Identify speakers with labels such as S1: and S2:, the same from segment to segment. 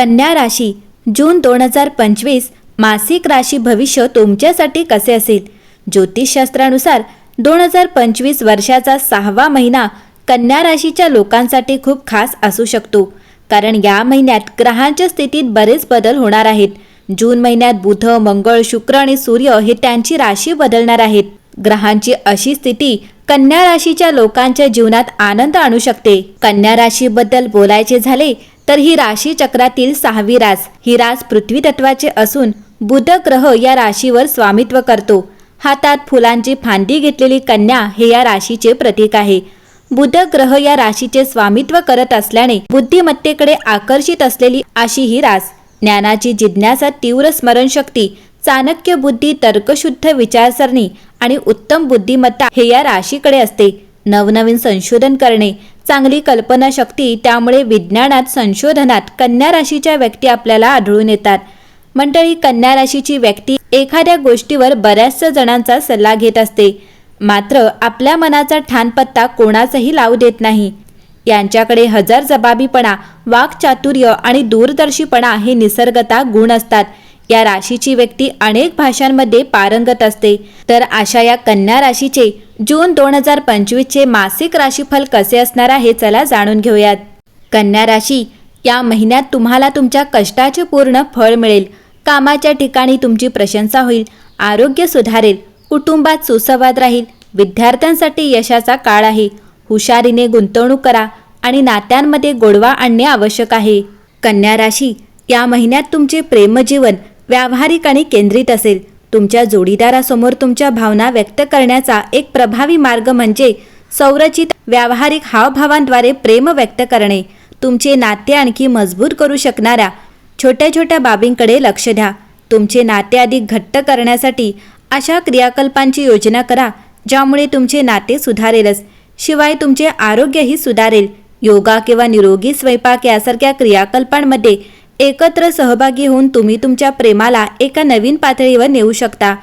S1: कन्या राशी जून दोन हजार पंचवीस मासिक राशी भविष्य तुमच्यासाठी कसे असेल? ज्योतिषशास्त्रानुसार दोन हजार पंचवीस वर्षाचा सहावा महिना कन्या राशीच्या लोकांसाठी खूप खास असू शकतो. कारण या महिन्यात ग्रहांच्या स्थितीत बरेच बदल होणार आहेत. जून महिन्यात बुध मंगळ शुक्र आणि सूर्य हे त्यांची राशी बदलणार आहेत. ग्रहांची अशी स्थिती कन्या राशीच्या लोकांच्या जीवनात आनंद आणू शकते. कन्या राशीबद्दल बोलायचे झाले तर ही राशी चक्रातील सहावी रास. ही रास पृथ्वी तत्वाचे असून बुध ग्रह या राशीवर स्वामित्व करतो. हातात फुलांची फांदी घेतलेली कन्या हे या राशीचे प्रतीक आहे. बुध ग्रह या राशीचे स्वामित्व करत असल्याने बुद्धिमत्तेकडे आकर्षित असलेली अशी ही रास. ज्ञानाची जिज्ञासा तीव्र स्मरणशक्ती चाणक्य बुद्धी तर्कशुद्ध विचारसरणी आणि उत्तम बुद्धिमत्ता हे या राशीकडे असते. नवनवीन संशोधन करणे चांगली कल्पनाशक्ती त्यामुळे विज्ञानात संशोधनात कन्या राशीच्या व्यक्ती आपल्याला आढळून येतात. मंडळी कन्या राशीची व्यक्ती एखाद्या गोष्टीवर बऱ्याचशा जणांचा सल्ला घेत असते. मात्र आपल्या मनाचा ठाणपत्ता कोणाचाही लावू देत नाही. यांच्याकडे हजार जबाबीपणा वाकचातुर्य आणि दूरदर्शीपणा हे निसर्गता गुण असतात. या राशीची व्यक्ती अनेक भाषांमध्ये पारंगत असते. तर अशा या कन्या राशीचे जून दोन हजार पंचवीसचे मासिक राशीफल कसे असणार आहे चला जाणून घेऊयात. कन्या राशी या महिन्यात तुम्हाला तुमच्या कष्टाचे पूर्ण फळ मिळेल. कामाच्या ठिकाणी तुमची प्रशंसा होईल. आरोग्य सुधारेल. कुटुंबात सुसंवाद राहील. विद्यार्थ्यांसाठी यशाचा काळ आहे. हुशारीने गुंतवणूक करा आणि नात्यांमध्ये गोडवा आणणे आवश्यक आहे. कन्या राशी या महिन्यात तुमचे प्रेमजीवन व्यावहारिक आणि केंद्रित असेल. तुमच्या जोडीदारासमोर तुमच्या भावना व्यक्त करण्याचा एक प्रभावी मार्ग म्हणजे संरचित व्यावहारिक हावभावांद्वारे प्रेम व्यक्त करणे. तुमचे नाते आणखी मजबूत करू शकणाऱ्या छोट्या छोट्या बाबींकडे लक्ष द्या. तुमचे नाते अधिक घट्ट करण्यासाठी अशा क्रियाकल्पांची योजना करा ज्यामुळे तुमचे नाते सुधारेलच. शिवाय तुमचे आरोग्यही सुधारेल. योगा किंवा निरोगी स्वयंपाक यासारख्या क्रियाकल्पांमध्ये एकत्र सहभागी होऊन तुम्ही तुमच्या प्रेमाला एका नवीन पातळीवर नेऊ शकता.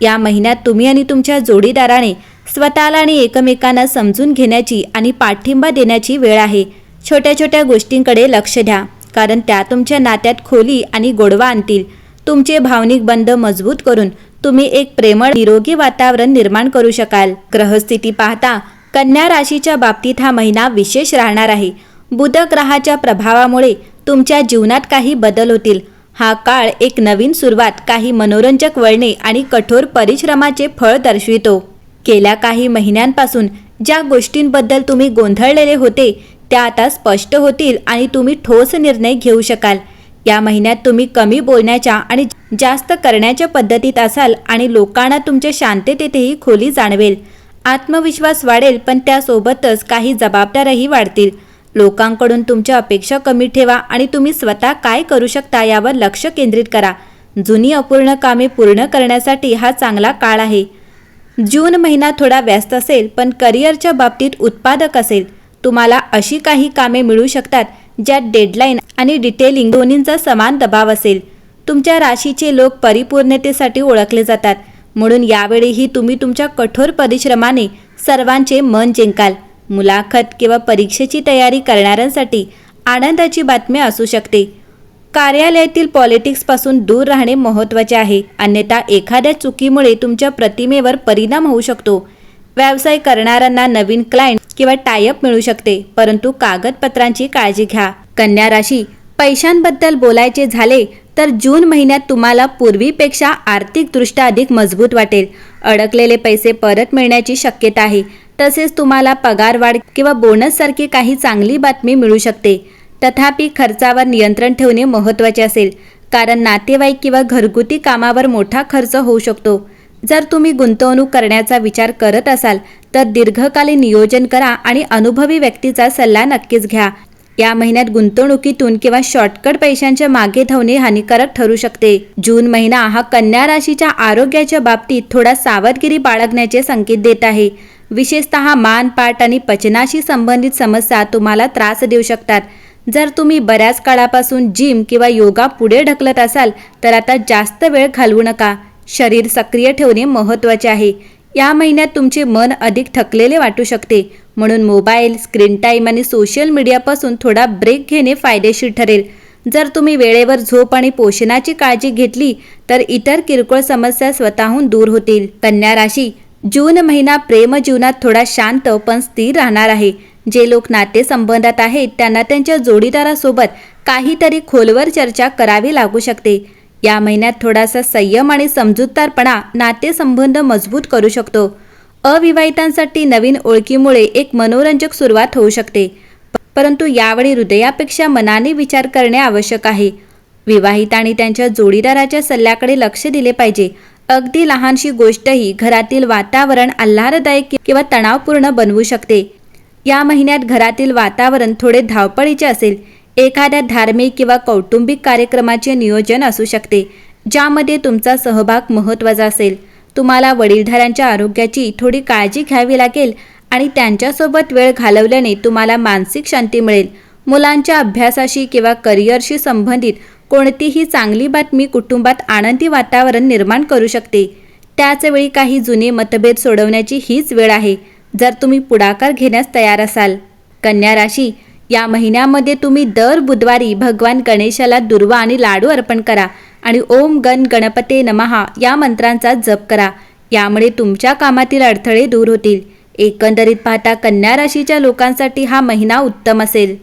S1: या महिन्यात तुम्ही आणि तुमच्या जोडीदाराने स्वतःला आणि एकमेकांना समजून घेण्याची आणि पाठिंबा देण्याची वेळ आहे. छोट्या छोट्या गोष्टींकडे लक्ष द्या कारण त्या तुमच्या नात्यात खोली आणि गोडवा आणतील. तुमचे भावनिक बंध मजबूत करून तुम्ही एक प्रेमळ निरोगी वातावरण निर्माण करू शकाल. ग्रहस्थिती पाहता कन्या राशीच्या बाबतीत हा महिना विशेष राहणार आहे. बुध ग्रहाच्या प्रभावामुळे तुमच्या जीवनात काही बदल होतील. हा काळ एक नवीन सुरुवात. काही मनोरंजक वळणे आणि कठोर परिश्रमाचे फळ दर्शवितो. गेल्या काही महिन्यांपासून ज्या गोष्टींबद्दल तुम्ही गोंधळलेले होते त्या आता स्पष्ट होतील आणि तुम्ही ठोस निर्णय घेऊ शकाल. या महिन्यात तुम्ही कमी बोलण्याच्या आणि जास्त करण्याच्या पद्धतीत असाल आणि लोकांना तुमच्या शांततेतही खोली जाणवेल. आत्मविश्वास वाढेल पण त्यासोबतच काही जबाबदाऱ्याही वाढतील. लोकांकडून तुमच्या अपेक्षा कमी ठेवा आणि तुम्ही स्वतः काय करू शकता यावर लक्ष केंद्रित करा. जुनी अपूर्ण कामे पूर्ण करण्यासाठी हा चांगला काळ आहे. जून महिना थोडा व्यस्त असेल पण करिअरच्या बाबतीत उत्पादक असेल. तुम्हाला अशी काही कामे मिळू शकतात ज्यात डेडलाईन आणि डिटेलिंग दोन्हींचा समान दबाव असेल. तुमच्या राशीचे लोक परिपूर्णतेसाठी ओळखले जातात. म्हणून यावेळीही तुम्ही तुमच्या कठोर परिश्रमाने सर्वांचे मन जिंकाल. मुलाखत किंवा परीक्षेची तयारी करणाऱ्यांसाठी आनंदाची बातमी असू शकते. कार्यालयातील पॉलिटिक्सपासून दूर राहणे महत्त्वाचे आहे. अन्यथा एखाद्या चुकीमुळे तुमच्या प्रतिमेवर परिणाम होऊ शकतो. व्यवसाय करणाऱ्यांना नवीन क्लायंट किंवा टायअप मिळू शकते. परंतु कागदपत्रांची काळजी घ्या. कन्या राशी पैशांबद्दल बोलायचे झाले तर जून महिन्यात तुम्हाला पूर्वीपेक्षा आर्थिकदृष्ट्या अधिक मजबूत वाटेल. अडकलेले पैसे परत मिळण्याची शक्यता आहे. तसेच तुम्हाला पगारवाढ किंवा बोनससारखी काही चांगली बातमी मिळू शकते. तथापि खर्चावर नियंत्रण ठेवणे महत्त्वाचे असेल कारण नातेवाईक किंवा घरगुती कामावर मोठा खर्च होऊ शकतो. जर तुम्ही गुंतवणूक करण्याचा विचार करत असाल तर दीर्घकालीन नियोजन करा आणि अनुभवी व्यक्तीचा सल्ला नक्कीच घ्या. या महिन्यात गुंतवणुकीतून किंवा शॉर्टकट पैशांच्या मागे धावणे हानिकारक ठरू शकते. जून महिना हा कन्या राशीच्या आरोग्याच्या बाबतीत थोडा सावधगिरी बाळगण्याचे संकेत देत आहे. विशेषतः मान पाठ आणि पचनाशी संबंधित समस्या तुम्हाला त्रास देऊ शकतात. जर तुम्ही बऱ्याच काळापासून जिम किंवा योगा पुढे ढकलत असाल तर आता जास्त वेळ घालवू नका. शरीर सक्रिय ठेवणे महत्त्वाचे आहे. या महिन्यात तुमचे मन अधिक थकलेले वाटू शकते. म्हणून मोबाईल स्क्रीन टाईम आणि सोशल मीडियापासून थोडा ब्रेक घेणे फायदेशीर ठरेल. जर तुम्ही वेळेवर झोप आणि पोषणाची काळजी घेतली तर इतर किरकोळ समस्या स्वतःहून दूर होतील. कन्या राशी जून महिना प्रेम जीवनात थोडा शांत पण स्थिर राहणार आहे. जे लोक नातेसंबंधात आहेत त्यांना त्यांच्या जोडीदारासोबत काहीतरी खोलवर चर्चा करावी लागू शकते. या महिन्यात थोडासा संयम आणि समजूतदारपणा नातेसंबंध मजबूत करू शकतो. अविवाहितांसाठी नवीन ओळखीमुळे एक मनोरंजक सुरुवात होऊ शकते. परंतु यावेळी हृदयापेक्षा मनाने विचार करणे आवश्यक आहे. विवाहित आणि त्यांच्या जोडीदाराच्या सल्ल्याकडे लक्ष दिले पाहिजे. अगदी लहानशी गोष्टही घरातील वातावरण आल्हाददायक किंवा तणावपूर्ण बनवू शकते. या महिन्यात घरातील वातावरण थोडे धावपळीचे असेल. एखाद्या धार्मिक किंवा कौटुंबिक कार्यक्रमाचे नियोजन असू शकते ज्यामध्ये तुमचा सहभाग महत्त्वाचा असेल. तुम्हाला वडीलधाऱ्यांच्या आरोग्याची थोडी काळजी घ्यावी लागेल आणि त्यांच्यासोबत वेळ घालवल्याने तुम्हाला मानसिक शांती मिळेल. मुलांच्या अभ्यासाशी किंवा करिअरशी संबंधित कोणतीही चांगली बातमी कुटुंबात आनंदी वातावरण निर्माण करू शकते. त्याचवेळी काही जुने मतभेद सोडवण्याची हीच वेळ आहे. जर तुम्ही पुढाकार घेण्यास तयार असाल. कन्या राशी या महिन्यामध्ये तुम्ही दर बुधवारी भगवान गणेशाला दुर्वा आणि लाडू अर्पण करा आणि ओम गण गणपते नमहा या मंत्रांचा जप करा. यामुळे तुमच्या कामातील अडथळे दूर होतील. एकंदरीत पाहता कन्या राशीच्या लोकांसाठी हा महिना उत्तम असेल.